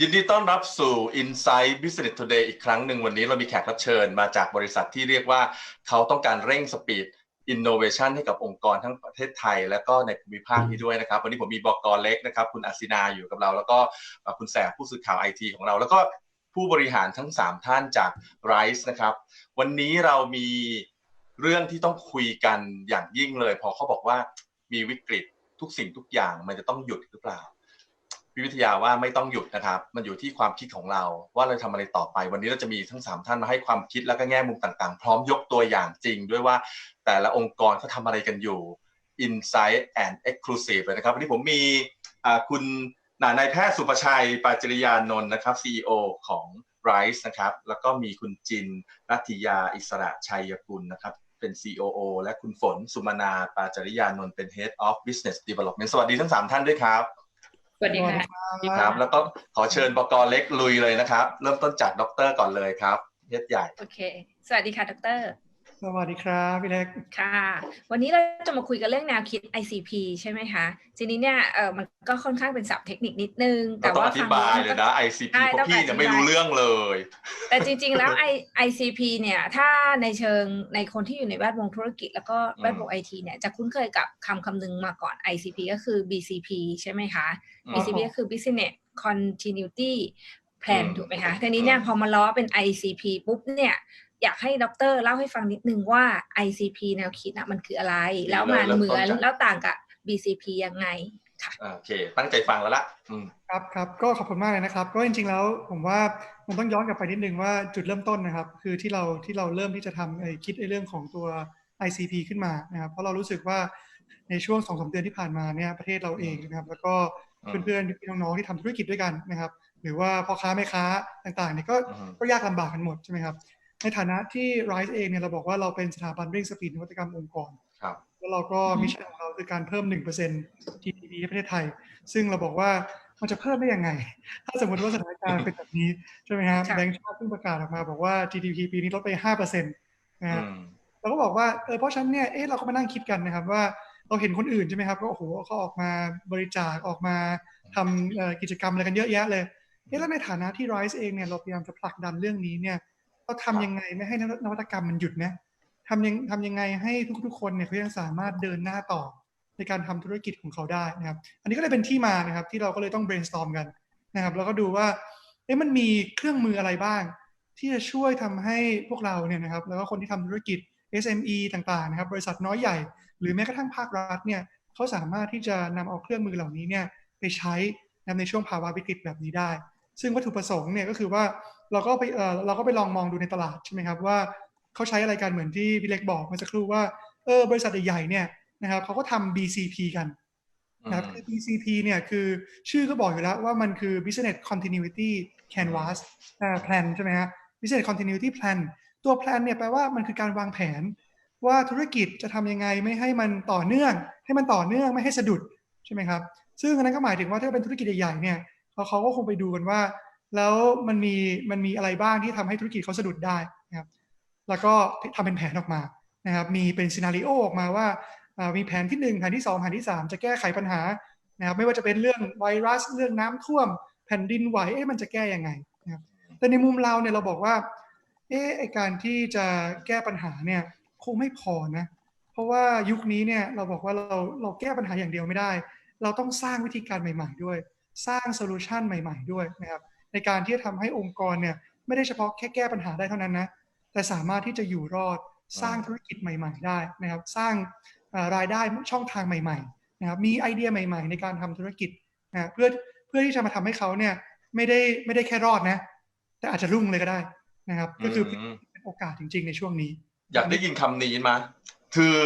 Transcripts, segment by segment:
ยินดีต้อนรับสู่ Insight Business Today อีกครั้งหนึ่งวันนี้เรามีแขกรับเชิญมาจากบริษัทที่เรียกว่าเขาต้องการเร่งสปีด Innovation ให้กับองค์กรทั้งประเทศไทย และก็ในภูมิภาคนี้ด้วยนะครับ วันนี้ผมมีบอกกรเล็กนะครับ คุณอาศินาอยู่กับเรา แล้วก็คุณแสบผู้สื่อข่าวไอทีของเรา แล้วก็ผู้บริหารทั้ง 3 ท่านจาก Rise นะครับ วันนี้เรามีเรื่องที่ต้องคุยกันอย่างยิ่งเลย พอเขาบอกว่ามีวิกฤตทุกสิ่งทุกอย่างมันจะต้องหยุดหรือเปล่า พิวิทยาว่าไม่ต้องหยุดนะครับ มันอยู่ที่ความคิดของเรา ว่าเราทำอะไรต่อไป วันนี้เราจะมีทั้ง 3 ท่านมาให้ความคิดแล้วก็แง่มุมต่างๆ พร้อมยกตัวอย่างจริง ด้วยว่าแต่ละองค์กรเขาทำอะไรกันอยู่ Insight and Exclusive เลยนะครับ วันนี้ผมมีคุณนายแพทย์สุประชัยปาจริยานนท์นะครับ CEO ของ Rise นะครับ แล้วก็มีคุณจินรัติยาอิสระชัยกุลนะครับเป็น COO และคุณฝนสุมานาปาจริยานนท์เป็น Head of Business Development สวัสดีทั้ง 3 ท่านด้วยครับ สวัสดีค่ะครับ แล้วก็ขอเชิญบกเล็กลุยเลยนะครับ เริ่มต้นจากดรก่อนเลยครับเฮ็ดใหญ่ โอเค สวัสดีค่ะ ดรส วัสดีครับพี่เล็กค่ะ วันนี้เราจะมาคุยกันเรื่องแนวคิด ICP ใช่ไหมคะทีนี้เนี่ยเออมันก็ค่อนข้างเป็นศัพท์เทคนิคนิดนึง แต่ว่าอธิบายเลยนะ ICP เพราะพี่เนี่ยไม่รู้เรื่องเลย แต่จริง ๆ แล้ว ICP เนี่ยถ้าในเชิงในคนที่อยู่ในแวดวงธุรกิจ แล้วก็แวดวงไอทีเนี่ยจะคุ้นเคยกับคำคำนึงมาก่อน ICP ก็คือ BCP ใช่ไหมคะ BCP ก็คือ Business Continuity Plan ถูกไหมคะทีนี้เนี่ยพอมาล้อเป็น ICP ปุ๊บเนี่ย อยากให้ดรเล่าให้ฟังนิดนึงว่า ICP แนวคิดนะมันคืออะไร แล้วมันเหมือนแล้วต่างกับ BCP ยังไงค่ะโอเค ตั้งใจฟังแล้วละครับครับก็ขอบคุณมากเลยนะครับ ก็จริงๆแล้วผมว่ามันต้องย้อนกลับไปนิดนึงว่าจุดเริ่มต้นนะครับ คือที่เราที่เราเริ่มที่จะทำไอ้คิดในเรื่องของตัว ICP ขึ้นมานะครับ เพราะเรารู้สึกว่าในช่วงสองสาเดือนที่ผ่านมาเนี่ยประเทศเราเองนะครับ แล้วก็เพื่อนๆพี่น้องๆที่ทำธุรกิจด้วยกันนะครับ หรือว่าพ่อค้าแม่ค้าต่างๆเนี่ยก็ก็ยากลำบากกันหมดใช่ไหมครับ ในฐานะที่ Rise เองเนี่ยเราบอกว่าเราเป็นสถาบันเร่งสปีดนวัตกรรมองค์กรครับแล้วเราก็มิชชั่นของเราคือการเพิ่ม 1% GDP ให้ประเทศไทย ซึ่งเราบอกว่ามันจะเพิ่มได้ยังไง ถ้าสมมติว่าสถานการณ์เป็นแบบนี้ ใช่ไหมครับแบงก์ชาติเพิ่งประกาศออกมาบอกว่า GDP ปีนี้ลดไป 5%นะครับเราก็บอกว่าเออเพราะฉะนั้นเนี่ยเออเราก็มานั่งคิดกันนะครับว่าเราเห็นคนอื่นใช่ไหมครับก็โอ้โหเขาออกมาบริจาคออกมาทำกิจกรรมอะไรกันเยอะแยะเลยเอ๊ะแล้วในฐานะที่ Rise เองเนี่ยเราพยายามจะผลักดันเรื่องนี้เนี่ย เราทำยังไงไม่ให้นวัตกรรมมันหยุดนะทำยังทำยังไงให้ทุกๆ คนเนี่ยเขายังสามารถเดินหน้าต่อในการทำธุรกิจของเขาได้นะครับ อันนี้ก็เลยเป็นที่มานะครับ ที่เราก็เลยต้อง brainstorm กันนะครับ แล้วก็ดูว่าเอ๊ะมันมีเครื่องมืออะไรบ้าง ที่จะช่วยทำให้พวกเราเนี่ยนะครับ แล้วก็คนที่ทำธุรกิจ SME ต่างๆ นะครับ บริษัทน้อยใหญ่ หรือแม้กระทั่งภาครัฐเนี่ยเขาสามารถที่จะนำเอาเครื่องมือเหล่านี้เนี่ยไปใช้ในช่วงภาวะวิกฤตแบบนี้ได้ ซึ่งวัตถุประสงค์เนี่ยก็คือว่า เราก็ไปเออเราก็ไปลองมองดูในตลาดใช่ไหมครับว่าเขาใช้อะไรกันเหมือนที่พี่เล็กบอกเมื่อสักครู่ว่าเออบริษัทใหญ่ๆเนี่ยนะครับเขาก็ทำ BCP กันนะครับคือ BCP เนี่ยคือชื่อก็บอกอยู่แล้วว่ามันคือ Business Continuity Canvas Plan ใช่ไหมฮะ Business Continuity Plan ตัว plan เนี่ยแปลว่ามันคือการวางแผน ว่าธุรกิจจะทำยังไงไม่ให้มันต่อเนื่อง ให้มันต่อเนื่องไม่ให้สะดุดใช่ไหมครับ ซึ่งอันนั้นก็หมายถึงว่าถ้าเป็นธุรกิจใหญ่ๆเนี่ยเขาก็คงไปดูกันว่า แล้วมันมีมันมีอะไรบ้างที่ทำให้ธุรกิจเขาสะดุดได้นะครับแล้วก็ทำเป็นแผนออกมานะครับมีเป็นซีนารีโอออกมาว่ามีแผนที่ 1 แผนที่ 2 แผนที่ 3 จะแก้ไขปัญหานะครับไม่ว่าจะเป็นเรื่องไวรัสเรื่องน้ำท่วม แผ่นดินไหวเอ๊ะมันจะแก้ยังไงนะครับแต่ในมุมเราเนี่ยเราบอกว่าเอ๊ะไอการที่จะแก้ปัญหาเนี่ยคงไม่พอนะเพราะว่ายุคนี้เนี่ยเราบอกว่าเราเราแก้ปัญหาอย่างเดียวไม่ได้ เราต้องสร้างวิธีการใหม่ ๆ ด้วย สร้างโซลูชันใหม่ ๆ ด้วยนะครับ ในการที่จะทำให้องค์กรเนี่ยไม่ได้เฉพาะแค่แก้ปัญหาได้เท่านั้นนะแต่สามารถที่จะอยู่รอดสร้างธุรกิจใหม่ ๆ ได้นะครับ สร้างรายได้ช่องทางใหม่ๆนะครับมีไอเดียใหม่ ๆ ในการทำธุรกิจนะเพื่อเพื่อที่จะมาทำให้เขาเนี่ยไม่ได้ไม่ได้แค่รอดนะ แต่อาจจะรุ่งเลยก็ได้นะครับ ก็คือเป็นโอกาสจริง ๆ ในช่วงนี้ อยากได้ยินคำนี้มา คือ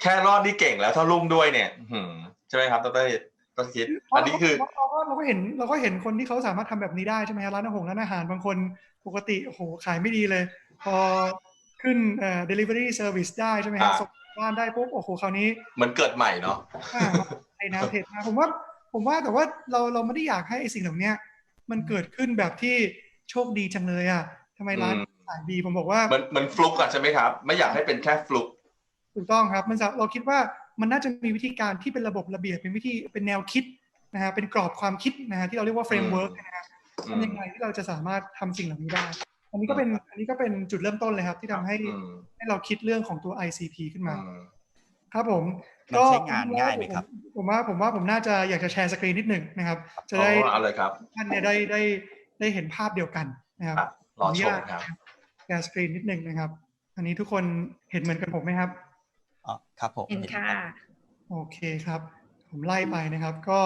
แค่รอดนี่เก่งแล้วถ้ารุ่งด้วยเนี่ยใช่ไหมครับดร ก็คิด อันนี้คือเราก็เราก็เห็นเราก็เห็นคนที่เขาสามารถทำแบบนี้ได้ใช่ไหมร้านอาหารร้านอาหารบางคนปกติโอ้โหขายไม่ดีเลย พอขึ้นเอ่อ delivery service ได้ใช่ไหมครับส่งบ้านได้ปุ๊บโอ้โหคราวนี้เหมือนเกิดใหม่เนาะไอ้นะเพจนะผมว่าผมว่าแต่ว่าเราเราไม่ได้อยากให้ไอ้สิ่งเหล่านี้มันเกิดขึ้นแบบที่โชคดีจังเลยอะทำไมร้านขายดีผมบอกว่ามันมันฟลุกอะใช่ไหมครับ ไม่อยากให้เป็นแค่ฟลุกถูกต้องครับมันเราคิดว่า มันน่าจะมีวิธีการที่เป็นระบบระเบียบเป็นวิธีเป็นแนวคิดนะฮะเป็นกรอบความคิดนะฮะที่เราเรียกว่าเฟรมเวิร์กนะฮะอืมทำยังไงที่เราจะสามารถทำสิ่งเหล่านี้ได้ อันนี้ก็เป็นอันนี้ก็เป็นจุดเริ่มต้นเลยครับ ที่ทำให้อืมให้เราคิดเรื่องของตัว ICP ขึ้นมาอืมครับผมมันใช้งานง่ายไหมครับผมผมว่าผมว่าผมน่าจะอยากจะแชร์สกรีนนิดหนึ่งนะครับ จะได้อ๋อเอาเลยครับท่านเนี่ยได้ได้ได้เห็นภาพเดียวกันนะครับครับรอชมครับแชร์สกรีนนิดหนึ่งนะครับ อันนี้ทุกคนเห็นเหมือนกันผมไหมครับ อ๋อครับผมเห็นค่ะ โอเคครับ ผมไล่ไปนะครับ ก็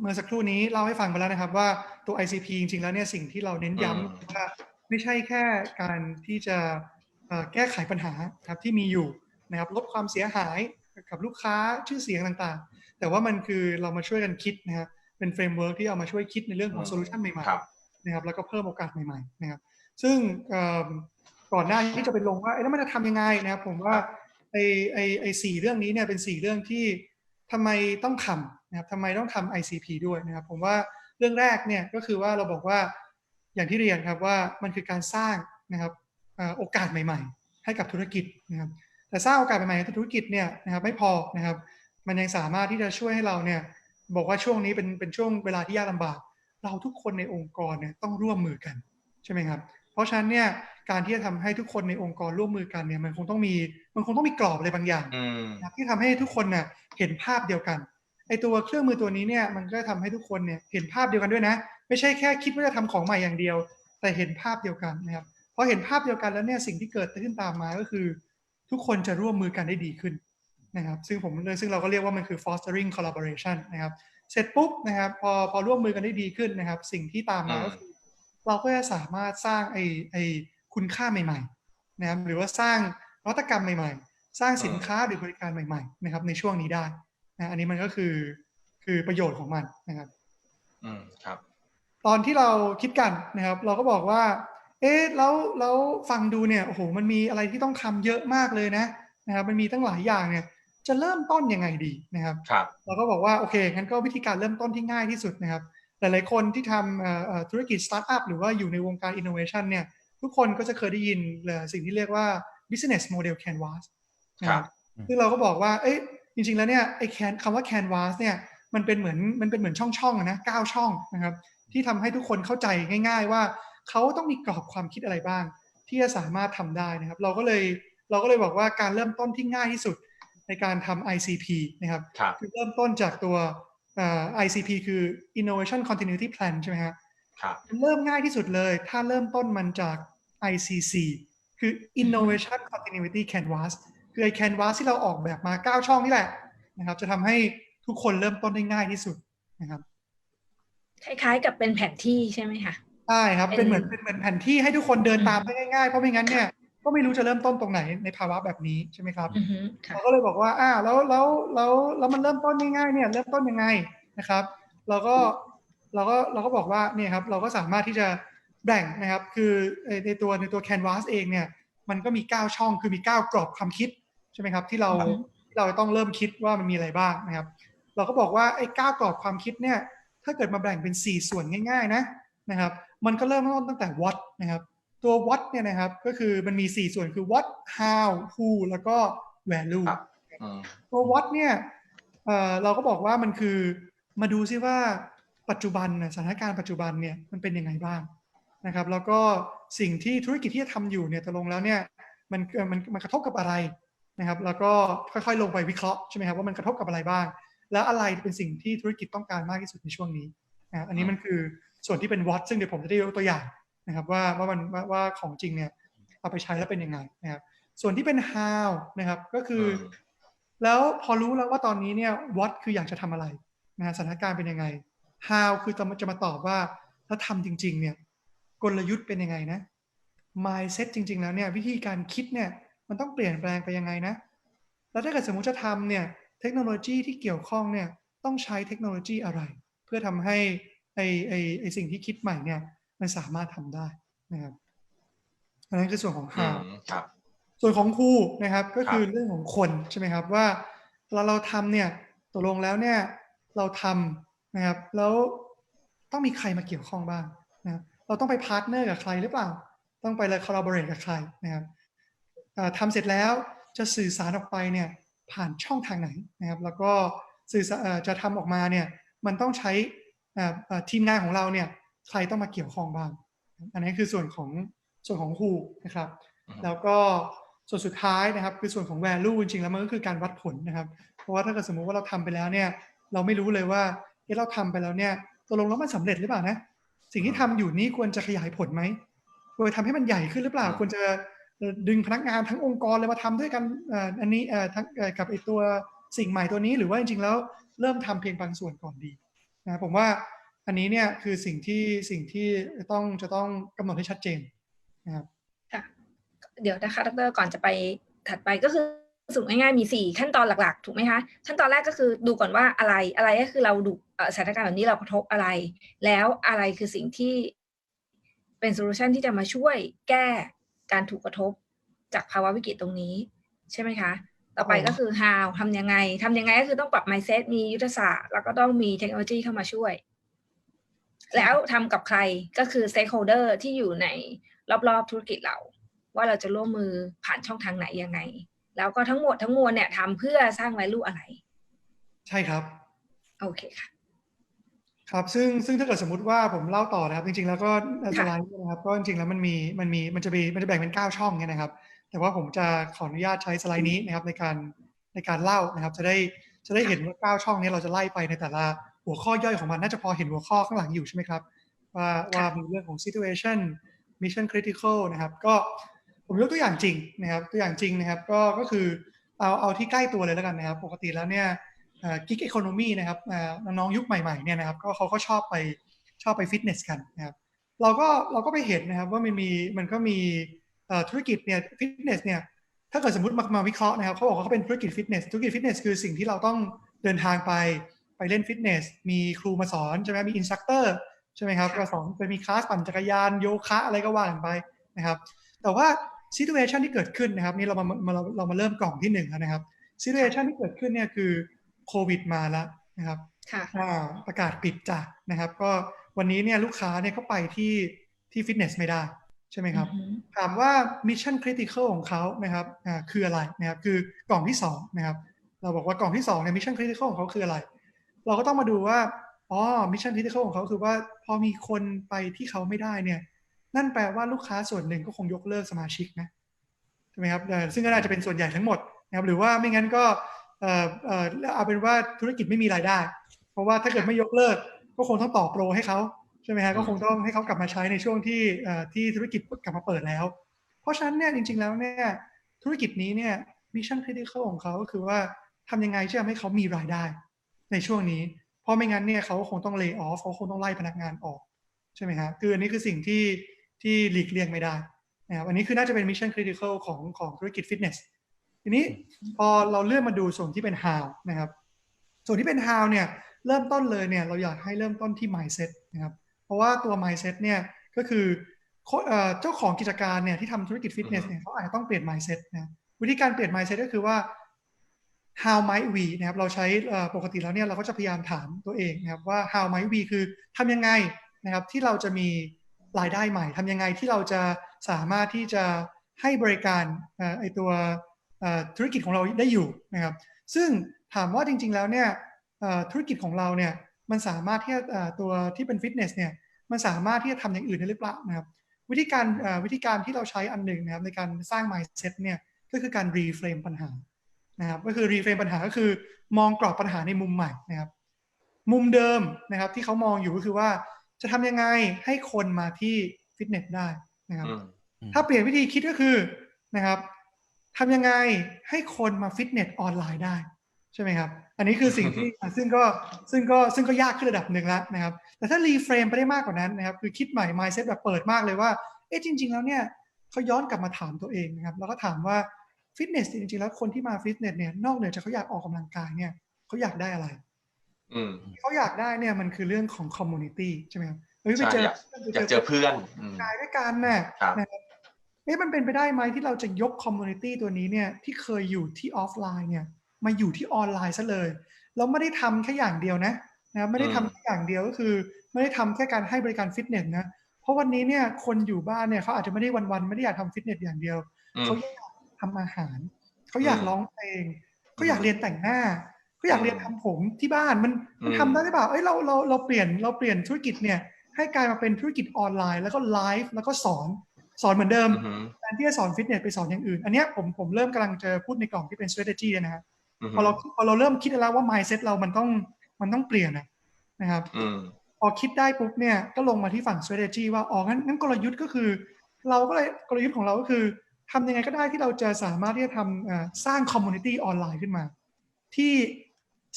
เมื่อสักครู่นี้เล่าให้ฟังไปแล้วนะครับ ว่าตัว ICP จริงๆแล้วเนี่ยสิ่งที่เราเน้นอืมย้ำว่าไม่ใช่แค่การที่จะเอ่อแก้ไขปัญหาครับที่มีอยู่นะครับลดความเสียหายกับลูกค้าชื่อเสียงต่างๆ แต่ว่ามันคือเรามาช่วยกันคิดนะครับเป็นเฟรมเวิร์กที่เอามาช่วยคิดในเรื่องของโซลูชันใหม่ครับๆนะครับแล้วก็เพิ่มโอกาสใหม่ๆนะครับซึ่งเอิ่มก่อนหน้าที่จะไปลงว่าเอ๊ะแล้วมันจะทำยังไงนะครับผมว่า ไอไอไอสี่เรื่องนี้เนี่ยเป็นสี่เรื่องที่ทำไมต้องทำนะครับทำไมต้องทำ ICP ด้วยนะครับ ผมว่าเรื่องแรกเนี่ยก็คือว่าเราบอกว่าอย่างที่เรียนครับว่ามันคือการสร้างนะครับโอกาสใหม่ ๆ ให้กับธุรกิจนะครับแต่สร้างโอกาสใหม่ๆให้ธุรกิจเนี่ยนะครับไม่พอนะครับ มันยังสามารถที่จะช่วยให้เราเนี่ยบอกว่าช่วงนี้เป็นเป็นช่วงเวลาที่ยากลำบาก เราทุกคนในองค์กรเนี่ยต้องร่วมมือกันใช่ไหมครับ ราะฉะนั้นเนี่ยการที่จะทำให้ทุกคนในองค์กรร่วมมือกันเนี่ยมันคงต้องมีมันคงต้องมีกรอบอะไรบางอย่างอืมนะครับที่ทำให้ทุกคนเนี่ยเห็นภาพเดียวกันไอตัวเครื่องมือตัวนี้เนี่ยมันก็ทำให้ทุกคนเนี่ยเห็นภาพเดียวกันด้วยนะ ไม่ใช่แค่คิดว่าจะทำของใหม่อย่างเดียว แต่เห็นภาพเดียวกันนะครับพอเห็นภาพเดียวกันแล้วเนี่ยสิ่งที่เกิดขึ้นตามมาก็คือ ทุกคนจะร่วมมือกันได้ดีขึ้นนะครับ ซึ่งผมซึ่งเราก็เรียกว่ามันคือ fostering collaboration นะครับเสร็จปุ๊บนะครับพอพอร่วมมือกันได้ดีขึ้นนะครับ สิ่งที่ตามมาอืมก็คือ เราก็จะสามารถสร้างไอไอคุณค่าใหม่ๆนะครับหรือว่าสร้างนวัตกรรมใหม่ๆ สร้างสินค้าหรือบริการใหม่ๆนะครับในช่วงนี้ได้นะอันนี้มันก็คือคือประโยชน์ของมันนะครับอืมครับ ตอนที่เราคิดกันนะครับ เราก็บอกว่า เอ๊ะแล้วแล้วฟังดูเนี่ยโอ้โหมันมีอะไรที่ต้องทำเยอะมากเลยนะนะครับมันมีตั้งหลายอย่างเนี่ยจะเริ่มต้นยังไงดีนะครับครับ เราก็บอกว่าโอเคงั้นก็วิธีการเริ่มต้นที่ง่ายที่สุดนะครับ หลายๆคนที่ทำเอ่อเอ่อธุรกิจสตาร์ทอัพหรือว่าอยู่ในวงการ innovation เนี่ยทุกคนก็จะเคยได้ยินเอ่อสิ่งที่เรียกว่า business model canvas นะครับซึ่งเราก็บอกว่าเอ๊ะจริง ๆ แล้วเนี่ยไอ้แคนคำว่า canvas เนี่ยมันเป็นเหมือนมันเป็นเหมือนช่องๆอะนะเก้าช่องนะครับที่ทำให้ทุกคนเข้าใจง่าย ๆ ว่าเขาต้องมีกรอบความคิดอะไรบ้าง ที่จะสามารถทำได้นะครับ เราก็เลยเราก็เลยบอกว่าการเริ่มต้นที่ง่ายที่สุดในการทำ ICP นะครับครับคือเริ่มต้นจากตัวเอ่อ ICP คือ Innovation Continuity Plan ใช่ไหมฮะครับเริ่มง่ายที่สุดเลย ถ้าเริ่มต้นมันจาก ICC คือ Innovation Continuity Canvas คือไอ้ Canvas ที่เราออกแบบมา 9 ช่องนี่แหละนะครับ จะทำให้ทุกคนเริ่มต้นได้ง่ายที่สุดนะครับ คล้ายๆกับเป็นแผนที่ใช่ไหมคะใช่ครับ เป็เป็นนเหมือนเป็นเหมือนแผนที่ให้ทุกคนเดินอืมตามได้ง่ายๆ เพราะไม่งั้นเนี่ย ก็ไม่รู้จะเริ่มต้นตรงไหนในภาวะแบบนี้ใช่ไหมครับอือฮึค่ะเราก็เลยบอกว่าอ่าแล้วแล้วแล้วแล้วมันเริ่มต้นง่ายๆเนี่ยเริ่มต้นยังไงนะครับ เราก็เราก็เราก็บอกว่าเนี่ยครับเราก็สามารถที่จะแบ่งนะครับคือในในตัวในตัว Canvas เองเนี่ยมันก็มี 9 ช่องคือมี 9 กรอบความคิดใช่ไหมครับที่เราอือฮึที่เราต้องเริ่มคิดว่ามันมีอะไรบ้างนะครับ เราก็บอกว่าไอ้9กรอบความคิดเนี่ยถ้าเกิดมาแบ่งเป็น 4 ส่วนง่าย ๆ นะนะครับ มันก็เริ่มต้นตั้งแต่ what นะครับ ตัว what เนี่ยนะครับก็คือมันมี 4 ส่วนคือ what how who แล้วก็ value ครับอืมตัววัดเนี่ยเอ่อเราก็บอกว่ามันคือมาดูซิว่าปัจจุบันน่ะสถานการณ์ปัจจุบันเนี่ยมันเป็นยังไงบ้างนะครับ แล้วก็สิ่งที่ธุรกิจที่จะทำอยู่เนี่ยตกลงแล้วเนี่ยมันเอ่อมันมันกระทบกับอะไรนะครับ แล้วก็ค่อยๆ ลงไปวิเคราะห์ใช่ไหมครับว่ามันกระทบกับอะไรบ้าง แล้วอะไรเป็นสิ่งที่ธุรกิจต้องการมากที่สุดในช่วงนี้นะอันนี้มันคือส่วนที่เป็นวัดซึ่งเดี๋ยวผมจะได้ยกตัวอย่าง นะครับว่าว่ามันว่าว่าของจริงเนี่ยเอาไปใช้แล้วเป็นยังไงนะครับส่วนที่เป็น how นะครับก็คืออมแล้วพอรู้แล้วว่าตอนนี้เนี่ย what คืออยากจะทำอะไรนะฮะสถานการณ์เป็นยังไง how คือจะมาจะมาตอบว่าแล้วทำจริง ๆ เนี่ยกลยุทธ์เป็นยังไงนะ mindset จริง ๆ แล้วเนี่ยวิธีการคิดเนี่ยมันต้องเปลี่ยนแปลงไปยังไงนะ แล้วถ้าเกิดสมมุติจะทำเนี่ยเทคโนโลยีที่เกี่ยวข้องเนี่ยต้องใช้เทคโนโลยีอะไร เพื่อทำให้ไอไอไอสิ่งที่คิดใหม่เนี่ย มันสามารถทำได้นะครับอันนั้นคือส่วนของอื how มครับ ส่วนของครูนะครับ ก็คือครับเรื่องของคนใช่ไหมครับว่าเราเราทำเนี่ยตกลงแล้วเนี่ยเราทำนะครับ แล้วต้องมีใครมาเกี่ยวข้องบ้างนะครับเราต้องไปพาร์ทเนอร์กับใครหรือเปล่า ต้องไปเลยคอลลาบอร์เรทกับใครนะครับเอ่อทำเสร็จแล้วจะสื่อสารออกไปเนี่ยผ่านช่องทางไหนนะครับ แล้วก็สื่อสารเอ่อจะทำออกมาเนี่ยมันต้องใช้เอ่อเอ่อทีมงานของเราเนี่ย ใครต้องมาเกี่ยวข้องบ้าง อันนี้คือส่วนของส่วนของ who นะครับอืมแล้วก็ส่วนสุดท้ายนะครับ คือส่วนของ value จริงๆแล้วมันก็คือการวัดผลนะครับ เพราะว่าถ้าเกิดสมมุติว่าเราทำไปแล้วเนี่ย เราไม่รู้เลยว่าเอ๊ะเราทำไปแล้วเนี่ยตกลงแล้วมันสำเร็จหรือเปล่านะ สิ่งที่ทำอยู่นี้ควรจะขยายผลไหมควรทำให้มันใหญ่ขึ้นหรือเปล่าอืมควรจะเอ่อดึงพนักงานทั้งองค์กรเลยมาทำด้วยกันเอ่ออันนี้เอ่อทั้งเอ่อกับไอตัวสิ่งใหม่ตัวนี้หรือว่าจริงๆแล้วเริ่มทำเพียงบางส่วนก่อนดีนะผมว่า อันนี้เนี่ยคือสิ่งที่สิ่งที่ต้องจะต้องกำหนดให้ชัดเจนนะครับค่ะเดี๋ยวนะคะดรก่อนจะไปถัดไปก็คือสรุปง่ายๆมีสี่ขั้นตอนหลักๆ ถูกไหมคะ ขั้นตอนแรกก็คือดูก่อนว่าอะไรอะไรก็คือเราดูเอ่อสถานการณ์แบบนี้เรากระทบอะไร แล้วอะไรคือสิ่งที่เป็นโซลูชันที่จะมาช่วยแก้การถูกกระทบจากภาวะวิกฤตตรงนี้ ใช่ไหมคะ ต่อไปก็คือ how ทำยังไงทำยังไงก็คือต้องปรับ mindset มียุทธศาสตร์ แล้วก็ต้องมีเทคโนโลยีเข้ามาช่วย แล้วทำกับใครก็คือ stakeholder ที่อยู่ในรอบๆธุรกิจเรา ว่าเราจะร่วมมือผ่านช่องทางไหนยังไง แล้วก็ทั้งหมดทั้งมวลเนี่ยทำเพื่อสร้าง value อะไร ใช่ครับ โอเคค่ะ ครับซึ่งซึ่งถ้าเกิดสมมติว่าผมเล่าต่อนะครับ จริงๆ แล้วก็สค่ะไลด์เนี่ยนะครับก็จริงๆแล้วมันมีมันมีมันจะมีมันจะแบ่งเป็นเก้าช่องเนี่ยนะครับ แต่ว่าผมจะขออนุญาตใช้สไลด์นี้นะครับในการในการเล่านะครับ จะได้จะได้เห็นว่าเก้าช่องนี้เราจะไล่ไปในแต่ละ หัวข้อย่อยของมันน่าจะพอเห็นหัวข้อข้างหลังอยู่ใช่ไหมครับว่าว่ามีเรื่องของ situation mission critical นะครับก็ผมยกตัวอย่างจริงนะครับตัวอย่างจริงนะครับก็ก็คือเอาเอาที่ใกล้ตัวเลยแล้วกันนะครับ ปกติแล้วเนี่ยกิ๊กอีโคโนมีนะครับอ่าน้องๆยุคใหม่ๆเนี่ยนะครับก็เขาก็ชอบไปชอบไปฟิตเนสกันนะครับเราก็เราก็ไปเห็นนะครับว่ามันมีมันก็มีเอ่อธุรกิจเนี่ยฟิตเนสเนี่ยถ้าเกิดสมมติมามาวิเคราะห์นะครับเขาบอกว่าเขาเป็นธุรกิจฟิตเนสธุรกิจฟิตเนสคือสิ่งที่เราต้องเดินทางไป ไปเล่นฟิตเนส มีครูมาสอนใช่ไหมมีอินสตรัคเตอร์ใช่ไหมครับค่ะก็สอนไปมีคลาสปั่นจักรยานโยคะอะไรก็ว่ากันไปนะครับ แต่ว่าซีตูเอชันที่เกิดขึ้นนะครับ นี่เรามามาเราเรามาเริ่มกล่องที่หนึ่งแล้วนะครับซีตูเอชันที่เกิดขึ้นเนี่ยคือโควิดมาแล้วนะครับค่ะอ่าประกาศปิดจ้ะนะครับ ก็วันนี้เนี่ยลูกค้าเนี่ยเขาไปที่ที่ฟิตเนสไม่ได้ใช่ไหมครับอือหือถามว่ามิชชั่นคริติคอลของเขานะครับอ่าคืออะไรนะครับ คือกล่องที่สองนะครับ เราบอกว่ากล่องที่สองเนี่ยมิชชั่นคริติคอลของเขาคืออะไร เราก็ต้องมาดูว่าอ๋อมิชชั่นคริติคอลของเขาคือว่าพอมีคนไปที่เขาไม่ได้เนี่ย นั่นแปลว่าลูกค้าส่วนหนึ่งก็คงยกเลิกสมาชิกนะใช่ไหมครับซึ่งก็น่าจะเป็นส่วนใหญ่ทั้งหมดนะครับหรือว่าไม่งั้นก็เอ่อเออเอาเป็นว่าธุรกิจไม่มีรายได้ เพราะว่าถ้าเกิดไม่ยกเลิก ก็คงต้องต่อโปรให้เขาใช่ไหมฮะก็คงต้องให้เขากลับมาใช้ในช่วงที่ที่ธุรกิจกลับมาเปิดแล้ว เพราะฉะนั้นเนี่ยจริง ๆแล้วเนี่ยธุรกิจนี้เนี่ยมิชชั่นคริติคอลของเขาก็คือว่าทำยังไงที่จะให้เขามีรายได้ ในช่วงนี้ เพราะไม่งั้นเนี่ยเขาคงต้องเลิกออฟเขาคงต้องไล่พนักงานออกใช่ไหมฮะคืออันนี้คือสิ่งที่ที่หลีกเลี่ยงไม่ได้นะครับอันนี้คือน่าจะเป็นมิชชั่นคริติคอลของของธุรกิจฟิตเนสทีนี้พอเราเลื่อนมาดูส่วนที่เป็น how นะครับ ส่วนที่เป็น how เนี่ยเริ่มต้นเลยเนี่ยเราอยากให้เริ่มต้นที่ mindset นะครับเพราะว่าตัว mindset เนี่ยก็คือเอ่อเจ้าของกิจการเนี่ยที่ทำธุรกิจฟิตเนสเนี่ยเขาอาจจะต้องเปลี่ยน mindset นะวิธีการเปลี่ยน mindset ก็คือว่า how might we นะครับเราใช้ปกติแล้วเนี่ยเราก็จะพยายามถามตัวเองนะครับว่า how might we คือทำยังไงนะครับที่เราจะมีรายได้ใหม่ทำยังไงที่เราจะสามารถที่จะให้บริการเอ่อไอตัวธุรกิจของเราได้อยู่นะครับ ซึ่งถามว่าจริง ๆ แล้วเนี่ยธุรกิจของเราเนี่ยมันสามารถที่จะตัวที่เป็นฟิตเนสเนี่ยมันสามารถที่จะทำอย่างอื่นได้หรือเปล่านะครับ วิธีการวิธีการที่เราใช้อันหนึ่งนะครับในการสร้าง mindset เนี่ยก็คือการ reframe ปัญหา นะครับก็คือ reframe ปัญหาก็คือมองกรอบปัญหาในมุมใหม่นะครับ มุมเดิมนะครับที่เขามองอยู่ก็คือว่าจะทำยังไงให้คนมาที่ฟิตเนสได้นะครับอืมถ้าเปลี่ยนวิธีคิดก็คือนะครับทำยังไงให้คนมาฟิตเนสออนไลน์ได้ใช่ไหมครับ อันนี้คือสิ่งที่ซึ่งก็ซึ่งก็ซึ่งก็ยากขึ้นระดับหนึ่งแล้วนะครับ แต่ถ้ารีเฟรมไปได้มากกว่านั้นนะครับ คือคิดใหม่ mindset แบบเปิดมากเลยว่า เอ๊ะจริง ๆ แล้วเนี่ยเขาย้อนกลับมาถามตัวเองนะครับ แล้วก็ถามว่า ฟิตเนสจริงๆแล้วคนที่มาฟิตเนสเนี่ยนอกเหนือจากเขาอยากออกกำลังกายเนี่ยเขาอยากได้อะไรอืมเขาอยากได้เนี่ยมันคือเรื่องของคอมมูนิตี้ใช่ไหมครับเฮ้ยไปใช่เจออยากอยากเจอเพื่อนอืมกายด้วยกันน่ะครับนะครับเอ๊ะมันเป็นไปได้ไหมที่เราจะยกคอมมูนิตี้ตัวนี้เนี่ยที่เคยอยู่ที่ออฟไลน์เนี่ยมาอยู่ที่ออนไลน์ซะเลยเราไม่ได้ทำแค่อย่างเดียวนะนะครับไม่ได้ทำแค่อย่างเดียวก็คือ ไม่ได้ทำแค่การให้บริการฟิตเนสนะเพราะวันนี้เนี่ยคนอยู่บ้านเนี่ยเขาอาจจะไม่ได้วันๆไม่ได้อยากทำฟิตเนสอย่างเดียวอืมเขาอยาก ทำอาหาร เขาอยากอืมร้องเพลงเขาอยากเรียนแต่งหน้าเขาอยากเรียนทำผมที่บ้านมันมันอืมทำได้หรือเปล่าเอ้ยเราเราเราเปลี่ยนเราเปลี่ยนธุรกิจเนี่ยใให้กลายมาเป็นธุรกิจออนไลน์ แล้วก็ไลฟ์แล้วก็สอนสอนเหมือนเดิมอือหือแทนที่จะสอนฟิตเนสไปสอนอย่างอื่น อันเนี้ยผมผมเริ่มกำลังจะพูดในกล่องที่เป็น strategy นะฮะอือพหืออเราพอเราเริ่มคิดแล้วว่า mindset เรามันต้องมันต้องเปลี่ยนนะนะครับอืมพอคิดได้ปุ๊บเนี่ยก็ลงมาที่ฝั่ง strategy ว่าอ๋องั้นงั้นกลยุทธ์ก็คือ เราก็เลยกลยุทธ์ของเราก็คือ ทำยังไงก็ได้ที่เราจะสามารถที่จะทำเอ่อสร้าง community ออนไลน์ขึ้นมา ที่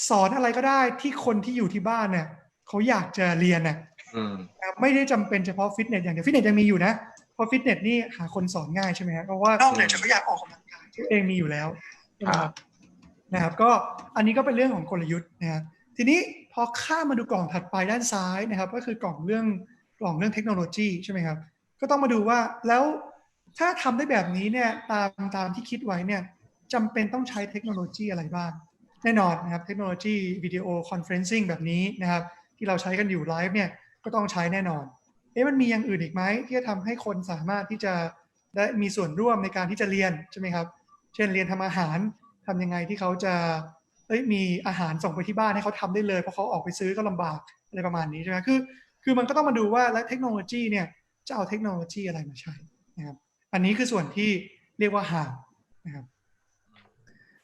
สอนอะไรก็ได้ที่คนที่อยู่ที่บ้านเนี่ยเขาอยากจะเรียนน่ะอืมนะครับไม่ได้จำเป็นเฉพาะฟิตเนสอย่างเดียวฟิตเนสยังมีอยู่นะเพราะฟิตเนสนี่หาคนสอนง่ายใช่ไหมครับเพราะว่านอกเหนือจากเขาอยากออกกำลังกายตัวเองมีอยู่แล้วใช่ไหมครับนะครับก็อันนี้ก็เป็นเรื่องของกลยุทธ์นะครับทีนี้พอข้ามมาดูกล่องถัดไปด้านซ้ายนะครับ ก็คือกล่องเรื่องกล่องเรื่องเทคโนโลยีใช่ไหมครับ ก็ต้องมาดูว่าแล้ว ถ้าทำได้แบบนี้เนี่ยตามตามที่คิดไว้เนี่ยจำเป็นต้องใช้เทคโนโลยีอะไรบ้าง แน่นอนนะครับเทคโนโลยีวิดีโอคอนเฟรนซิ่งแบบนี้นะครับที่เราใช้กันอยู่ไลฟ์เนี่ยก็ต้องใช้แน่นอน เอ๊ะมันมีอย่างอื่นอีกไหมที่จะทำให้คนสามารถที่จะได้มีส่วนร่วมในการที่จะเรียนใช่ไหมครับ เช่นเรียนทำอาหารทำยังไงที่เขาจะเอ้ยมีอาหารส่งไปที่บ้านให้เขาทำได้เลยเพราะเขาออกไปซื้อก็ลำบากอะไรประมาณนี้ใช่ไหมคือ คือมันก็ต้องมาดูว่าแล้วเทคโนโลยีเนี่ยจะเอาเทคโนโลยีอะไรมาใช้นะครับ อันนี้คือส่วนที่เรียกว่า how นะครับ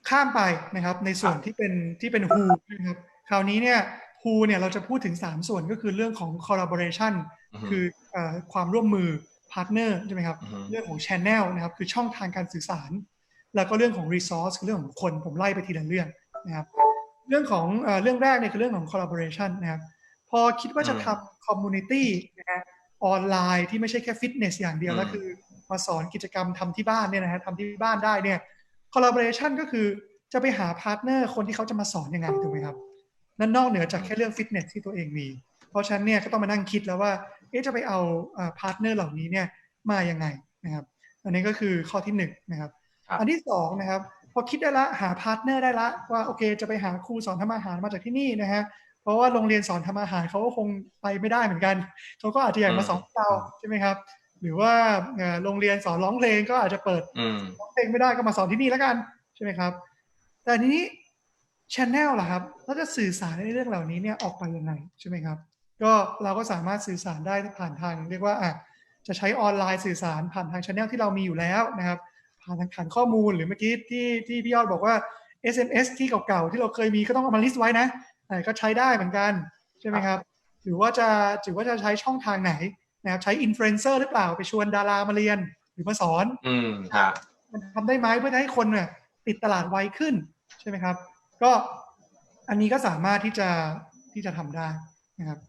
ข้ามไปนะครับ ในส่วนที่เป็นที่เป็น who นะครับ คราวนี้เนี่ย who เนี่ยเราจะพูดถึง 3 ส่วนก็คือเรื่องของ collaboration อือฮึคือเอ่อความร่วมมือ partner ใช่ไหมครับอือฮึเรื่องของ channel นะครับ คือช่องทางการสื่อสาร แล้วก็เรื่องของ resource คือเรื่องของคน ผมไล่ไปทีละเรื่องนะครับ เรื่องของเอ่อเรื่องแรกเนี่ยคือเรื่องของ collaboration นะครับ พอคิดว่าจะทำ community นะฮะออนไลน์ที่ไม่ใช่แค่ฟิตเนสอย่างเดียวอืมแล้วคือ มาสอนกิจกรรมทำที่บ้านเนี่ยนะฮะทำที่บ้านได้เนี่ย collaboration ก็คือจะไปหาพาร์ทเนอร์คนที่เขาจะมาสอนยังไงถูกไหมครับ นั่นนอกเหนือจากแค่เรื่องฟิตเนสที่ตัวเองมี เพราะฉะนั้นเนี่ยก็ต้องมานั่งคิดแล้วว่าเอ๊ะจะไปเอาพาร์ทเนอร์เหล่านี้เนี่ยมายังไงนะครับ อันนี้ก็คือข้อที่หนึ่งนะครับครับอันที่สองนะครับพอคิดได้ละหาพาร์ทเนอร์ได้ละว่าโอเค จะไปหาครูสอนทำอาหารมาจากที่นี่นะฮะเพราะว่าโรงเรียนสอนทำอาหารเขาก็คงไปไม่ได้เหมือนกันเขาก็อาจจะอยากมาสอนเราใช่ไหมครับ หรือว่าเอ่อโรงเรียนสอนร้องเพลงก็อาจจะเปิดอืมร้องเพลงไม่ได้ก็มาสอนที่นี่แล้วกันใช่ไหมครับ แต่ทีนี้ชแนลล่ะครับเราจะสื่อสารในเรื่องเหล่านี้เนี่ยออกไปยังไงใช่ไหมครับ ก็เราก็สามารถสื่อสารได้ผ่านทาง เรียกว่าอะจะใช้ออนไลน์สื่อสารผ่านทางชแนลที่เรามีอยู่แล้วนะครับ ผ่านทางฐานข้อมูลหรือเมื่อกี้ที่ที่พี่ยอดบอกว่า SMS ที่เก่าๆที่เราเคยมีก็ต้องเอามาลิสต์ไว้นะอะก็ใช้ได้เหมือนกันใช่ไหมครับหรือว่าจะหรือว่าจะใช้ช่องทางไหน นะครับใช้อินฟลูเอนเซอร์หรือเปล่าไปชวนดารามาเรียนหรือมาสอน อืมฮะมันทำได้ไหมเพื่อให้คนเนี่ยติดตลาดไวขึ้นใช่ไหมครับ ก็อันนี้ก็สามารถที่จะที่จะทำได้นะครับ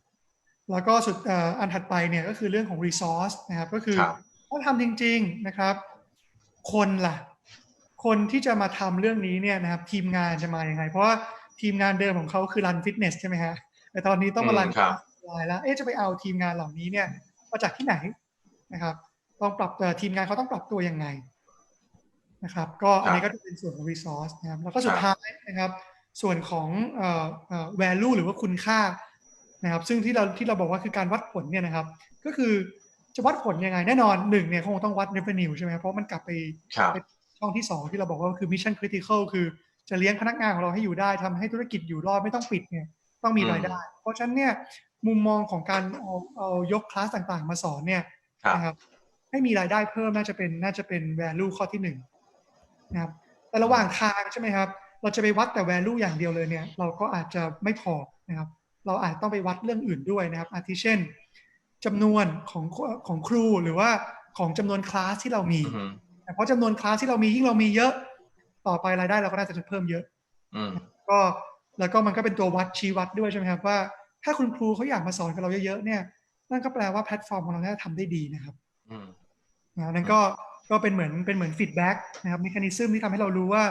แล้วก็สุดเอ่ออันถัดไปเนี่ยก็คือเรื่องของ resource นะครับ ก็คือครับถ้าทำจริง ๆนะครับ คนล่ะ คนที่จะมาทำเรื่องนี้เนี่ยนะครับ ทีมงานจะมาอย่างไงเพราะว่าทีมงานเดิมของเขาคือรันฟิตเนสใช่ไหมฮะแต่ตอนนี้ต้องมารันอืมครับออนไลน์แล้วเอ๊ะจะไปเอาทีมงานเหล่านี้เนี่ย มาจากที่ไหนนะครับต้องปรับตัวทีมงานเขาต้องปรับตัวยังไงนะครับ ก็อันนี้ก็จะเป็นส่วนของ resource นะครับแล้วก็สุดท้ายนะครับ ส่วนของเอ่อเอ่อ value หรือว่าคุณค่านะครับ ซึ่งที่เราที่เราบอกว่าคือการวัดผลเนี่ยนะครับ ก็คือจะวัดผลยังไงแน่นอนหนึ่งเนี่ยคงต้องวัด revenue ใช่ไหมเพราะมันกลับไปครับไปช่องที่สองที่เราบอกว่าคือ mission critical คือจะเลี้ยงพนักงานของเราให้อยู่ได้ทำให้ธุรกิจอยู่รอดไม่ต้องปิดเนี่ย ต้องมีอืมรายได้ เพราะฉะนั้นเนี่ยมุมมองของการเอาเอายกคลาสต่างๆ มาสอนเนี่ยครับนะครับให้มีรายได้เพิ่มน่าจะเป็นน่าจะเป็น value ข้อที่หนึ่งนะครับแต่ระหว่างทางใช่ไหมครับ เราจะไปวัดแต่ value อย่างเดียวเลยเนี่ย เราก็อาจจะไม่พอนะครับ เราอาจต้องไปวัดเรื่องอื่นด้วยนะครับ อาทิเช่นจำนวนของของครูหรือว่าของจำนวนคลาสที่เรามีอืมเพราะจำนวนคลาสที่เรามียิ่งเรามีเยอะ ต่อไปรายได้เราก็น่าจะเพิ่มเยอะอืมก็ แล้วก็มันก็เป็นตัววัดชี้วัดด้วยใช่ไหมครับว่า ถ้าคุณครูเขาอยากมาสอนกับเราเยอะๆเนี่ยนั่นก็แปลว่าแพลตฟอร์มของเราน่าจะทำได้ดีนะครับอืมนะนั่นก็ก็เป็นเหมือนเป็นเหมือนฟีดแบ็กนะครับมีคานิซึมที่ทำให้เรารู้ว่า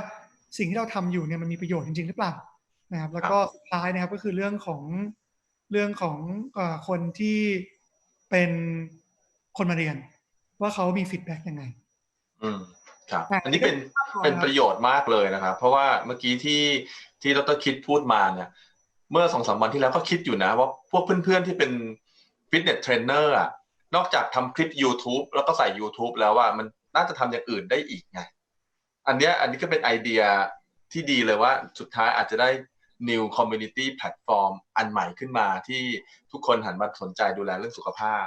สิ่งที่เราทำอยู่เนี่ยมันมีประโยชน์จริง ๆ หรือเปล่านะครับ แล้วก็สุดท้ายนะครับก็คือเรื่องของเรื่องของเออคนที่เป็นคนมาเรียน ว่าเขามีฟีดแบ็กยังไง อืมครับอะอันนี้เป็นเป็นประโยชน์มากเลยนะครับ เพราะว่าเมื่อกี้ที่ ที่ดรคิดพูดมาเนี่ย เมื่อสองสามวันที่แล้วก็คิดอยู่นะ ว่าพวกเพื่อนๆที่เป็นฟิตเนสเทรนเนอร์อะนอกจากทำคลิป YouTube แล้วก็ใส่ YouTube แล้วว่ามันน่าจะทำอย่างอื่นได้อีกไง อันเนี้ยอันนี้ก็เป็นไอเดียที่ดีเลยว่าสุดท้ายอาจจะได้ new community platform อันใหม่ขึ้นมาที่ทุกคนหันมาสนใจดูแลเรื่องสุขภาพ